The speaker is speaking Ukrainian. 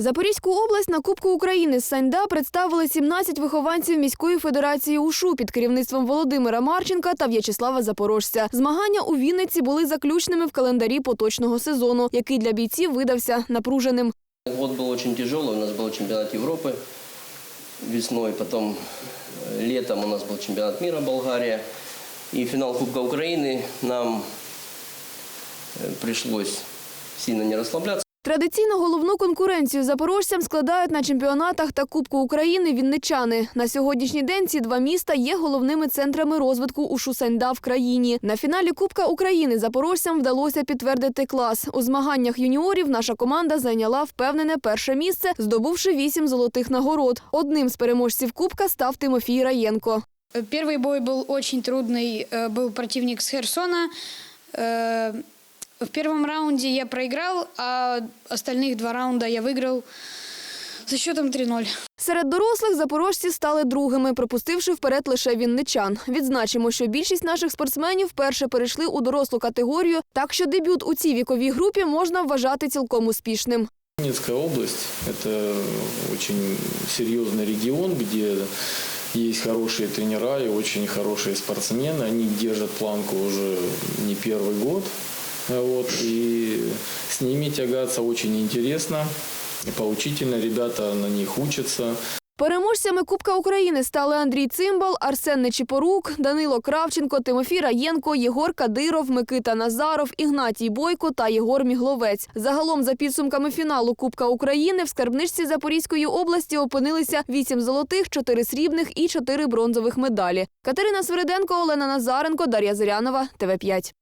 Запорізьку область на Кубку України з Саньда представили 17 вихованців міської федерації УШУ під керівництвом Володимира Марченка та В'ячеслава Запорожця. Змагання у Вінниці були заключними в календарі поточного сезону, який для бійців видався напруженим. Год был очень тяжелый, у нас был чемпионат Европы весной, потом э, летом у нас был чемпионат мира Болгария. И финал Кубка Украины нам э, пришлось сильно не расслабляться. Традиційно головну конкуренцію запорожцям складають на чемпіонатах та Кубку України вінничани. На сьогоднішній день ці два міста є головними центрами розвитку ушу Саньда в країні. На фіналі Кубка України запорожцям вдалося підтвердити клас. У змаганнях юніорів наша команда зайняла впевнене перше місце, здобувши вісім золотих нагород. Одним з переможців Кубка став Тимофій Раєнко. Первый бой был очень трудный, э, был противник с Херсона. Э, В первом раунде я проиграл, а остальных два раунда я выиграл со счетом 3-0. Серед дорослих запорожці стали другими, пропустивши вперед лише вінничан. Відзначимо, що більшість наших спортсменів вперше перейшли у дорослу категорію, так що дебют у цій віковій групі можна вважати цілком успішним. Донецкая область – это очень серьезный регион, где есть хорошие тренера и очень хорошие спортсмены. Они держат планку уже не первый год. Вот, и с ними тягаться очень интересно, поучительно. Ребята на них учатся. Переможцями Кубка України стали Андрій Цимбал, Арсен Нечипорук, Данило Кравченко, Тимофій Раєнко, Єгор Кадиров, Микита Назаров, Ігнатій Бойко та Єгор Мігловець. Загалом, за підсумками фіналу Кубка України, в скарбничці Запорізької області опинилися 8 золотих, 4 срібних і 4 бронзових медалі. Катерина Свириденко, Олена Назаренко, Дар'я Зирянова, ТВ5.